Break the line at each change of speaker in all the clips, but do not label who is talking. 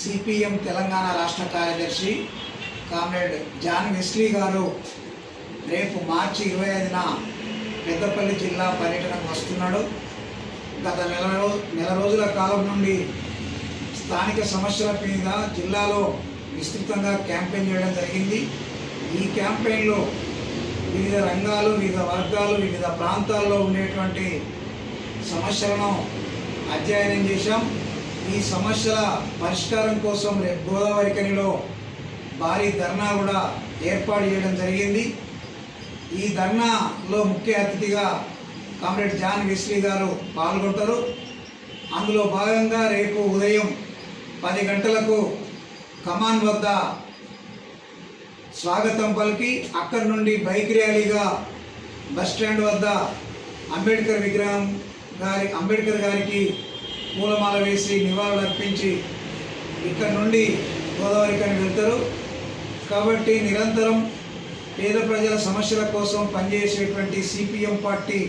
CPM Telangana రాష్ట్ర కార్యదర్శి comrade John Wesley గారు రేపు మార్చి ఇరవై ఐదున పెద్దపల్లి జిల్లా పర్యటనకు వస్తున్నాడు. గత నెల నెల రోజుల కాలం నుండి స్థానిక సమస్యల మీద జిల్లాలో విస్తృతంగా క్యాంపెయిన్ చేయడం జరిగింది. ఈ క్యాంపెయిన్లో వివిధ రంగాలు వివిధ వర్గాలు వివిధ ప్రాంతాల్లో ఉండేటువంటి సమస్యలను అధ్యయనం చేశాం. ఈ సమస్యల పరిష్కారం కోసం రేపు గోదావరి కనిలో భారీ ధర్నా కూడా ఏర్పాటు చేయడం జరిగింది. ఈ ధర్నాలో ముఖ్య అతిథిగా కామ్రేడ్ జాన్ విస్లీ గారు పాల్గొంటారు. అందులో భాగంగా రేపు ఉదయం పది గంటలకు కమాన్ వద్ద స్వాగతం పలికి అక్కడి నుండి బైక్ ర్యాలీగా బస్ స్టాండ్ వద్ద అంబేద్కర్ విగ్రహం గారి అంబేద్కర్ గారికి పూలమాల వేసి నివాళులు అర్పించి ఇక్కడ నుండి గోదావరికని వెళ్తారు. కాబట్టి నిరంతరం పేద ప్రజల సమస్యల కోసం పనిచేసేటువంటి సిపిఎం పార్టీ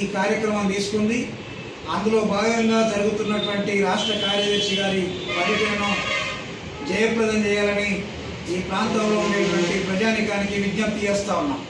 ఈ కార్యక్రమం తీసుకుంది. అందులో భాగంగా జరుగుతున్నటువంటి రాష్ట్ర కార్యదర్శి గారి పర్యటనను జయప్రదం చేయాలని ఈ ప్రాంతంలో ఉండేటువంటి ప్రజానికానికి విజ్ఞప్తి చేస్తూ ఉన్నాం.